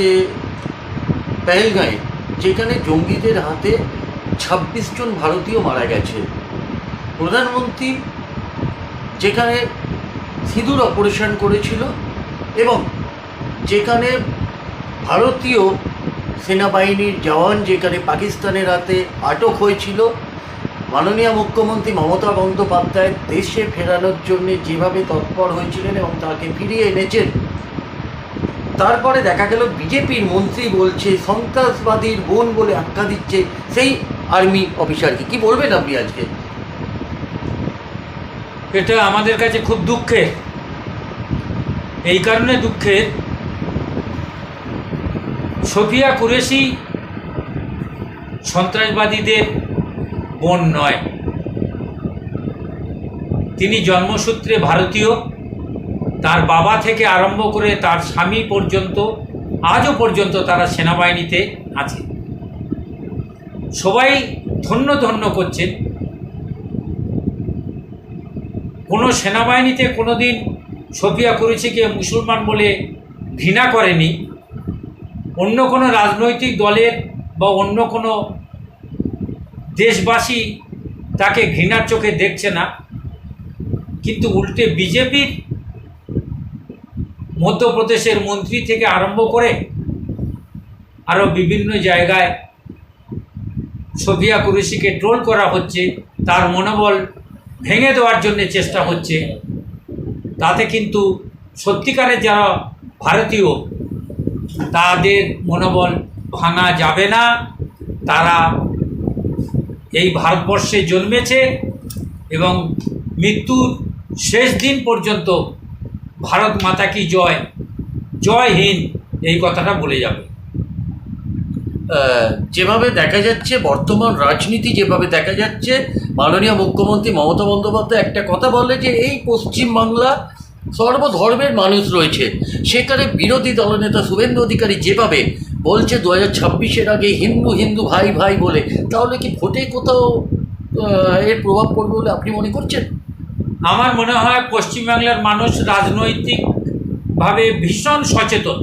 যে পেহেলগাঁয়ে, যেখানে জঙ্গিদের হাতে ছাব্বিশ জন ভারতীয় মারা গেছে। প্রধানমন্ত্রী যেখানে সিঁদুর অপারেশন করেছিল এবং যেখানে ভারতীয় সেনাবাহিনীর জওয়ান, যেখানে পাকিস্তানের হাতে আটক হয়েছিল, মাননীয় মুখ্যমন্ত্রী মমতা বন্দ্যোপাধ্যায় দেশে ফেরানোর জন্য যেভাবে তৎপর হয়েছিলেন এবং তাকে ফিরিয়ে এনেছেন তারপরে দেখা গেল বিজেপির মন্ত্রী বলছে, সন্ত্রাসবাদীর বোন বলে আখ্যা দিচ্ছে সেই আর্মি অফিসারকে। কি বলবেন আপনি আজকে? এটা আমাদের কাছে খুব দুঃখের। এই কারণে দুঃখের। সফিয়া কুরেশি সন্ত্রাসবাদীদের বোন নয়। তিনি জন্মসূত্রে ভারতীয়। তার বাবা থেকে আরম্ভ করে তার স্বামী পর্যন্ত, আজও পর্যন্ত তারা সেনাবাহিনীতে আছে। সবাই ধন্য ধন্য করছেন কোনো সেনাবাহিনীতে কোনো দিন সফিয়া কুরেশিকে মুসলমান বলে ঘৃণা করেনি। অন্য কোনো রাজনৈতিক দলের বা অন্য কোনো দেশবাসী তাকে ঘৃণার চোখে দেখছে না। কিন্তু উল্টে বিজেপির মধ্যপ্রদেশের মন্ত্রী থেকে আরম্ভ করে আরও বিভিন্ন জায়গায় সফিয়া কুরেশিকে ট্রোল করা হচ্ছে, তার মনোবল ভেঙে দেওয়ার জন্য চেষ্টা হচ্ছে। তাতে কিন্তু সত্যিকারের যারা ভারতীয়, তাদের মনোবল ভাঙা যাবে না। তারা এই ভারতবর্ষে জন্মেছে এবং মৃত্যুর শেষ দিন পর্যন্ত ভারত মাতা কি জয়? জয় হিন্দ, এই কথাটা বলে যাবে। যেভাবে দেখা যাচ্ছে, বর্তমান রাজনীতি যেভাবে দেখা যাচ্ছে, মাননীয় মুখ্যমন্ত্রী মমতা বন্দ্যোপাধ্যায় একটা কথা বলে যে, এই পশ্চিমবাংলা সর্বধর্মের মানুষ রয়েছে। সেখানে বিরোধী দলনেতা শুভেন্দু অধিকারী যেভাবে বলছে দু হাজার ছাব্বিশের আগে হিন্দু হিন্দু ভাই ভাই বলে, তাহলে কি ভোটে কোথাও এর প্রভাব পড়বে বলে আপনি মনে করছেন? আমার মনে হয় পশ্চিমবাংলার মানুষ রাজনৈতিকভাবে ভীষণ সচেতন।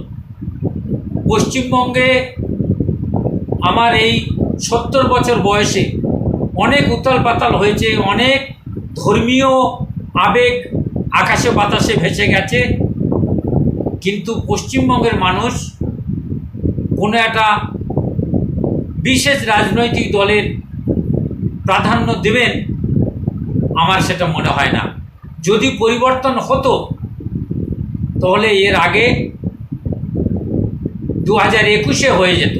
পশ্চিমবঙ্গে আমার এই সত্তর বছর বয়সে অনেক উত্তাল পাতাল হয়েছে, অনেক ধর্মীয় আবেগ আকাশে বাতাসে ভেসে গেছে, কিন্তু পশ্চিমবঙ্গের মানুষ কোনো একটা বিশেষ রাজনৈতিক দলের প্রাধান্য দেবেন আমার সেটা মনে হয় না। যদি পরিবর্তন হতো, তাহলে এর আগে দু হাজার একুশে হয়ে যেত।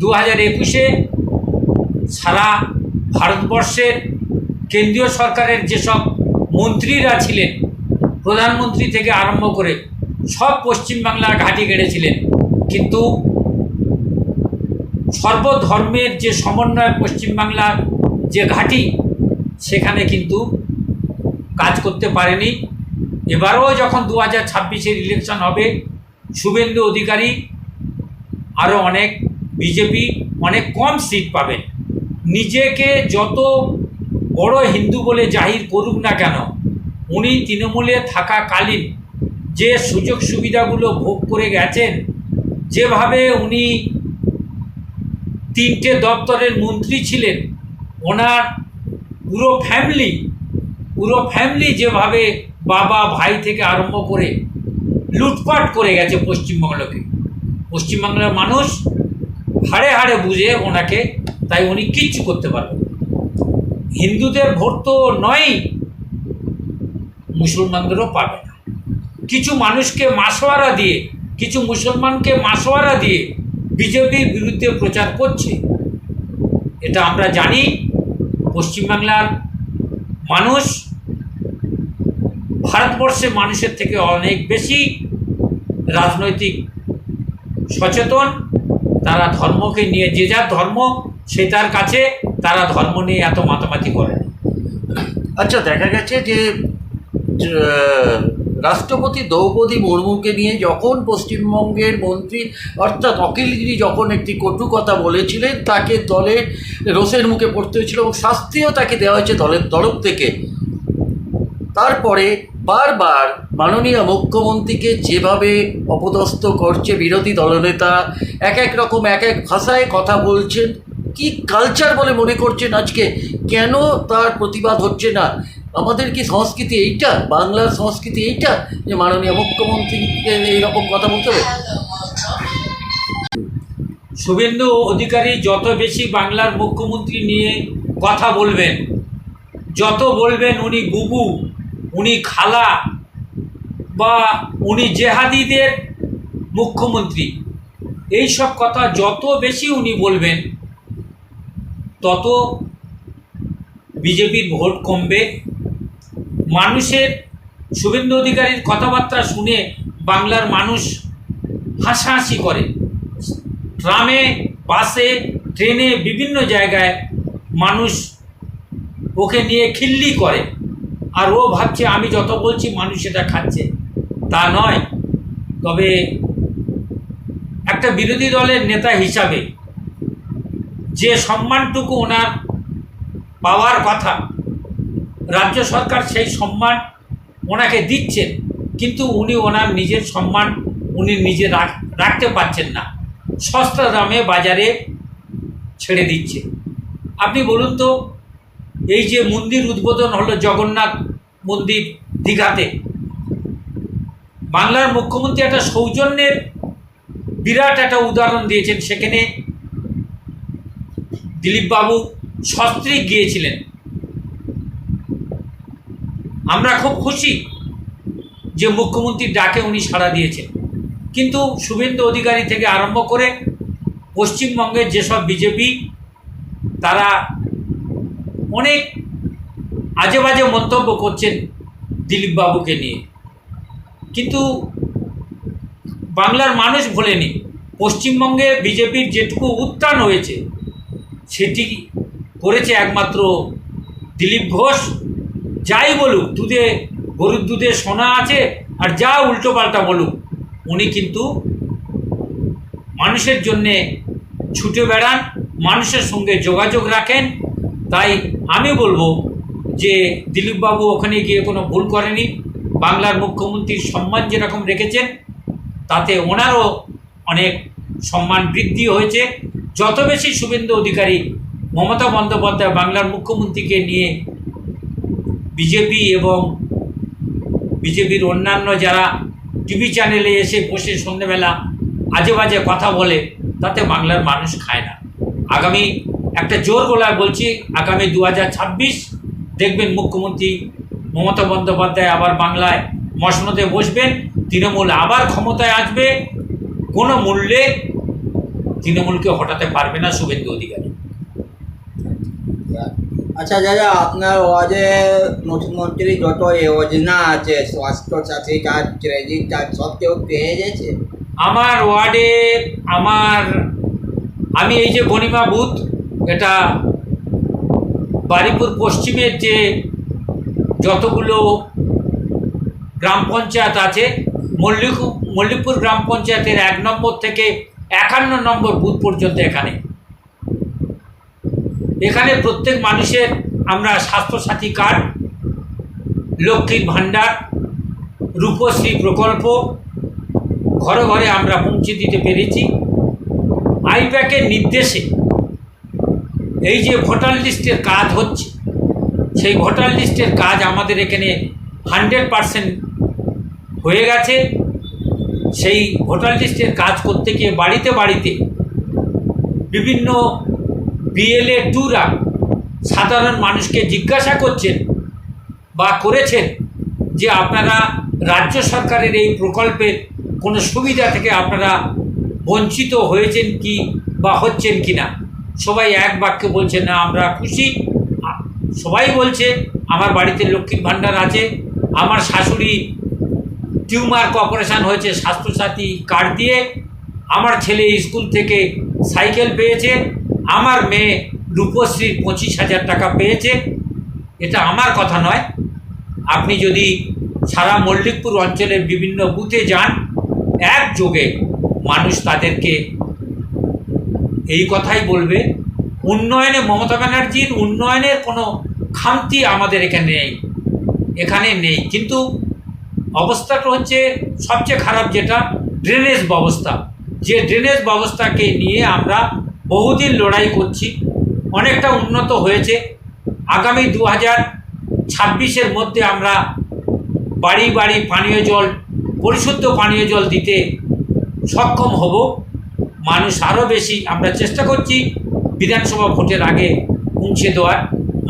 দু হাজার একুশে সারা ভারতবর্ষের কেন্দ্রীয় সরকারের যেসব মন্ত্রীরা ছিলেন, প্রধানমন্ত্রী থেকে আরম্ভ করে সব পশ্চিমবাংলার ঘাঁটি গেড়েছিলেন কিন্তু সর্বধর্মের যে সমন্বয় পশ্চিমবাংলার যে ঘাঁটি সেখানে কিন্তু কাজ করতে পারেনি। এবারও যখন দু হাজার ছাব্বিশের ইলেকশন হবে, শুভেন্দু অধিকারী আরও অনেক বিজেপি অনেক কম সিট পাবেন। নিজেকে যত বড় হিন্দু বলে জাহির করুক না কেন, উনি তৃণমূলে থাকাকালীন যে সুযোগ সুবিধাগুলো ভোগ করে গেছেন, যেভাবে উনি তিনটে দপ্তরের মন্ত্রী ছিলেন, ওনার পুরো ফ্যামিলি পুরো ফ্যামিলি যেভাবে বাবা, ভাই থেকে আরম্ভ করে লুটপাট করে গেছে পশ্চিমবাংলাকে। পশ্চিমবাংলার মানুষ হাড়ে হাড়ে বুঝে ওনাকে, তাই উনি কিচ্ছু করতে পারবেন হিন্দুদের ভোট তো নয়ই মুসলমানদেরও পাবে না। কিছু মানুষকে মাসোয়ারা দিয়ে, কিছু মুসলমানকে মাসোয়ারা দিয়ে বিজেপির বিরুদ্ধে প্রচার করছে। এটা আমরা জানি পশ্চিমবাংলার মানুষ ভারতবর্ষের মানুষের থেকে অনেক বেশি রাজনৈতিক সচেতন। তারা ধর্মকে নিয়ে, যে যার ধর্ম, সে তার কাছে তারা ধর্ম নিয়ে এত মাতামাতি করে আচ্ছা দেখা গেছে যে রাষ্ট্রপতি দ্রৌপদী মুর্মুকে নিয়ে যখন পশ্চিমবঙ্গের মন্ত্রী অর্থাৎ অখিলগিরি যখন একটি কটু কথা বলেছিলেন, তাকে দলে রোষের মুখে পড়তে হয়েছিল এবং শাস্তিও তাকে দেওয়া হয়েছে দলের তরফ থেকে। তারপরে বারবার মাননীয় মুখ্যমন্ত্রীকে যেভাবে অপদস্থ করছে বিরোধী দলনেতা, এক এক রকম, এক এক ভাষায় কথা বলছেন, কি কালচার বলে মনে করছেন আজকে? কেন তার প্রতিবাদ হচ্ছে না? আমাদের কি সংস্কৃতি এইটা, বাংলার সংস্কৃতি এইটা, যে মাননীয় মুখ্যমন্ত্রীকে এইরকম কথা বলতে হবে? শুভেন্দু অধিকারী যত বেশি বাংলার মুখ্যমন্ত্রী নিয়ে কথা বলবেন, যত বলবেন উনি বুবু, উনি খালা, বা উনি জেহাদিদের মুখ্যমন্ত্রী, এই সব কথা যত বেশি উনি বলবেন, তত বিজেপির ভোট কমবে মানুষের শুভেন্দু অধিকারীর কথাবার্তা শুনে বাংলার মানুষ হাসাহাসি করে। ট্রামে, বাসে, ট্রেনে বিভিন্ন জায়গায় মানুষ ওকে নিয়ে খিল্লি করে। আর ও ভাবছে, আমি যত বলছি মানুষ সেটা খাচ্ছে। তা নয়। তবে একটা বিরোধী দলের নেতা হিসাবে যে সম্মানটুকু ওনার পাওয়ার কথা রাজ্য সরকার সেই সম্মান ওনাকে দিচ্ছেন, কিন্তু উনি ওনার নিজের সম্মান উনি নিজে রাখ- রাখতে পারছেন না। সস্তা দামে বাজারে ছেড়ে দিচ্ছে। আপনি বলুন তো, এই যে মন্দির উদ্বোধন হলো জগন্নাথ মন্দির দীঘাতে, বাংলার মুখ্যমন্ত্রী একটা সৌজন্যের বিরাট একটা উদাহরণ দিয়েছেন সেখানে দিলীপবাবু সস্ত্রীক গিয়েছিলেন। আমরা খুব খুশি যে মুখ্যমন্ত্রীর ডাকে উনি সাড়া দিয়েছেন। কিন্তু শুভেন্দু অধিকারী থেকে আরম্ভ করে পশ্চিমবঙ্গের যেসব বিজেপি, তারা অনেক আজে বাজে মন্তব্য করছেন দিলীপবাবুকে নিয়ে। কিন্তু বাংলার মানুষ ভোলেনি। পশ্চিমবঙ্গে বিজেপির যেটুকু উত্থান হয়েছে, সেটি করেছে একমাত্র দিলীপ ঘোষ। যাই বলুক, দুধে, গরুর দুধে সোনা আছে, আর যা উল্টো পাল্টা বলুক, উনি কিন্তু মানুষের জন্যে ছুটে বেড়ান, মানুষের সঙ্গে যোগাযোগ রাখেন। তাই আমি বলব যে, দিলীপবাবু ওখানে গিয়ে কোনো ভুল করেনি। বাংলার মুখ্যমন্ত্রীর সম্মান যেরকম রেখেছেন, তাতে ওনারও অনেক সম্মান বৃদ্ধি হয়েছে। যত বেশি শুভেন্দু অধিকারী মমতা বন্দ্যোপাধ্যায় বাংলার মুখ্যমন্ত্রীকে নিয়ে বিজেপি এবং বিজেপির অন্যান্য যারা টিভি চ্যানেলে এসে বসে সন্ধ্যেবেলা আজে বাজে কথা বলে, তাতে বাংলার মানুষ খায় না। আগামী একটা জোর গলায় বলছি, আগামী দু হাজার ছাব্বিশ দেখবেন মুখ্যমন্ত্রী মমতা বন্দ্যোপাধ্যায় আবার বাংলায় মসনদে বসবেন, তৃণমূল আবার ক্ষমতায় আসবে, কোনো মূল্যে তৃণমূলকে হটাতে পারবে না শুভেন্দু অধিকারী। আচ্ছা দাদা, আপনার ওয়ার্ডে মুখ্যমন্ত্রী যত যোজনা আছে, স্বাস্থ্য সাথী কার্ড ক্রেডিট কার্ড সব কেউ পেয়ে গেছে? আমার ওয়ার্ডে আমার, আমি এই যে গণিমা বুথ, এটা বারিপুর পশ্চিমের যে যতগুলো গ্রাম পঞ্চায়েত আছে, মল্লিক, মল্লিকপুর গ্রাম পঞ্চায়েতের এক নম্বর থেকে একান্ন নম্বর বুথ পর্যন্ত এখানে। এখানে প্রত্যেক মানুষের আমরা স্বাস্থ্যসাথী কার্ড, লক্ষ্মীর ভাণ্ডার, রূপশ্রী প্রকল্প ঘরে ঘরে আমরা পৌঁছে দিতে পেরেছি। আইপ্যাকের নির্দেশে এই যে ভোটার লিস্টের কাজ হচ্ছে, সেই ভোটার লিস্টের কাজ আমাদের এখানে হান্ড্রেড পারসেন্ট হয়ে গেছে। সেই ভোটার লিস্টের কাজ করতে গিয়ে বাড়িতে বাড়িতে বিভিন্ন বিএলএ টুরা সাধারণ মানুষকে জিজ্ঞাসা করছেন বা করেছেন যে আপনারা রাজ্য সরকারের এই প্রকল্পের কোনো সুবিধা থেকে আপনারা বঞ্চিত হয়েছেন কি বা হচ্ছেন কি না? সবাই এক বাক্যে বলছে, না, আমরা খুশি। সবাই বলছে, আমার বাড়িতে লক্ষ্মীর ভাণ্ডার আছে, আমার শাশুড়ি টিউমার অপারেশান হয়েছে, স্বাস্থ্যসাথী কার্ড দিয়ে, আমার ছেলে স্কুল থেকে সাইকেল পেয়েছে আমার মেয়ে রূপশ্রীর পঁচিশ হাজার টাকা পেয়েছে। এটা আমার কথা নয়। আপনি যদি সারা মল্লিকপুর অঞ্চলের বিভিন্ন বুথে যান, একযোগে মানুষ তাদেরকে এই কথাই বলবে, উন্নয়নে মমতা ব্যানার্জির উন্নয়নের কোনো খামতি আমাদের এখানে নেই। এখানে নেই। কিন্তু অবস্থাটা হচ্ছে সবচেয়ে খারাপ যেটা, ড্রেনেজ ব্যবস্থা। যে ড্রেনেজ ব্যবস্থাকে নিয়ে আমরা বহুদিন লড়াই করছি, অনেকটা উন্নত হয়েছে। আগামী দু হাজার ছাব্বিশের মধ্যে আমরা বাড়ি বাড়ি পানীয় জল, পরিশুদ্ধ পানীয় জল দিতে সক্ষম হব। মানুষ আরও বেশি আমরা চেষ্টা করছি বিধানসভা ভোটের আগে পৌঁছে দেওয়ার।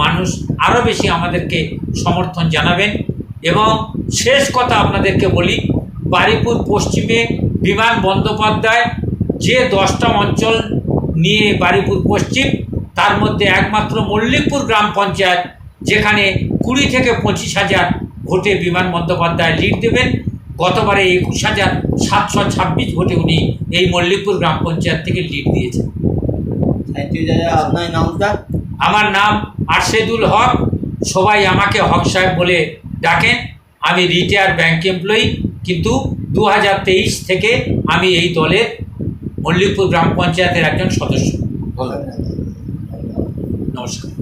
মানুষ আরও বেশি আমাদেরকে সমর্থন জানাবেন। এবং শেষ কথা আপনাদেরকে বলি, বারিপুর পশ্চিমে বিমান বন্দ্যোপাধ্যায় যে দশটা অঞ্চল নিয়ে বারিপুর পশ্চিম তার মধ্যে একমাত্র মল্লিকপুর গ্রাম পঞ্চায়েত যেখানে কুড়ি থেকে পঁচিশ হাজার ভোটে বিমান বন্দ্যোপাধ্যায় লিড দেবেন। গতবারে একুশ হাজার সাতশো ছাব্বিশ ভোটে উনি এই মল্লিকপুর গ্রাম পঞ্চায়েত থেকে লিড দিয়েছেন। আমার নাম আরশেদুল হক। সবাই আমাকে হক সাহেব বলে ডাকেন। আমি রিটায়ার ব্যাংক এমপ্লয়ি কিন্তু দু হাজার তেইশ থেকে আমি এই দলের মল্লিকপুর গ্রাম পঞ্চায়েতের একজন সদস্য। নমস্কার।